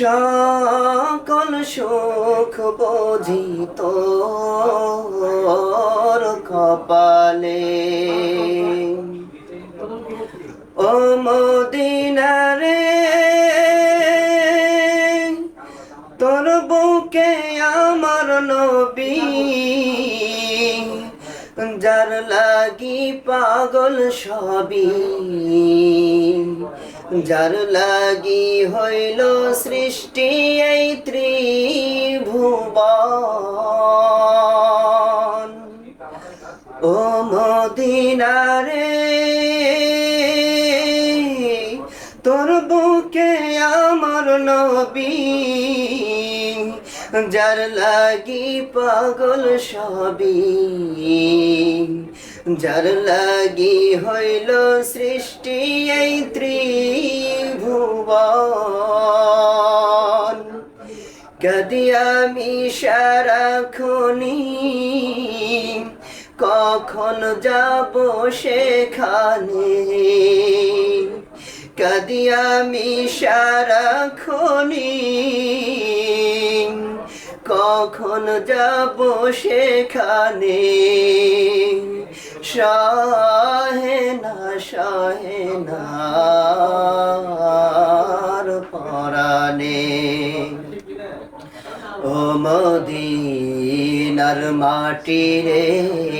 সকল সুখ বোঝিত কপালে। ও মদিনারে তোর বুকে আমার নবী যার লাগি পাগল সবই। যার লাগি হইল সৃষ্টি এই ত্রিভুবন। ও মদিনারে তোর বুকে আমার নবী, যার লাগি পাগল সবই। যার লাগি হইল সৃষ্টি এই ত্রিভুবন। কদি আমি সারাক্ষণি কখন যাব সেখানে? কদি আমি সারাক্ষণি কখন যাব সেখানে? সহে না সহে না পরাণে ও মদিনার মাটি রে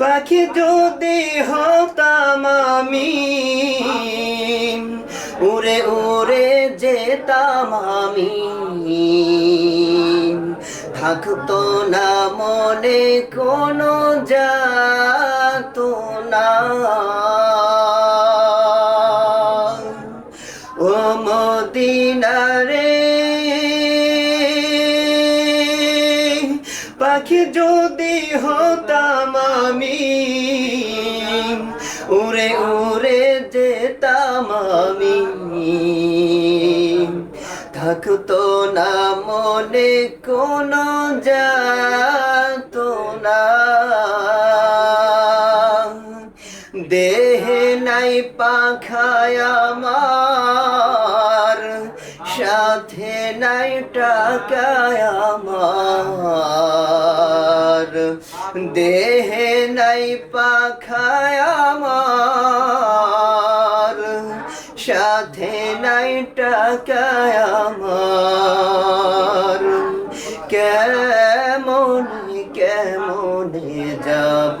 পাখি যদি হতাম আমি উড়ে উড়ে যেতাম আমি। থাকতো না মনে কোনো যাতো না। পাখি যদি হতাম আমি, উড়ে উড়ে যেতাম আমি। থাকতো না মনে কোনো যাত না দেহে নাই পাখায় আমার সাথে নাই টাকায় আমার। দেহে নাই পাখায় আমার। সাথে নাই টাকায় আমার। কেমন, কেমনে যাব?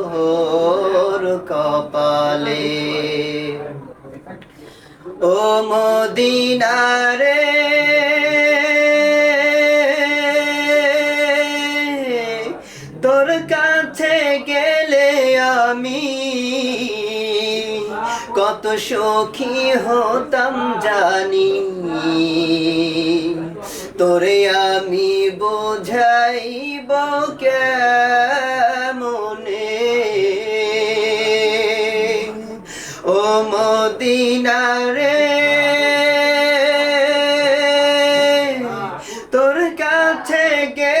তোর কাছে গেলে আমি কত সখী হতাম জানি। তোরে আমি বোঝাইব কেমনে? ও মদিনারে, তোর কাছে গেলে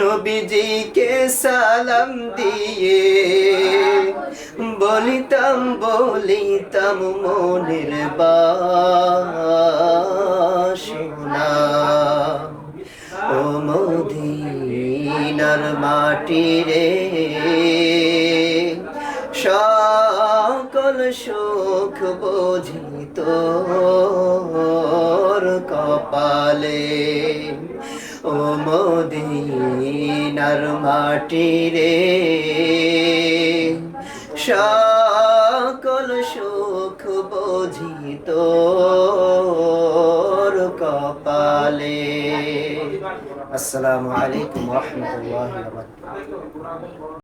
নবীজিকে সালাম দিয়ে বলিতাম বলিতাম মনের বাসনা। ও মদিনার মাটি রে সকল সুখ বোঝিত কপালে। ও মদিনার মাটি রে। সকল সুখ বোঝিত কপালে। আসসালামু আলাইকুম রহমতুল্লাহ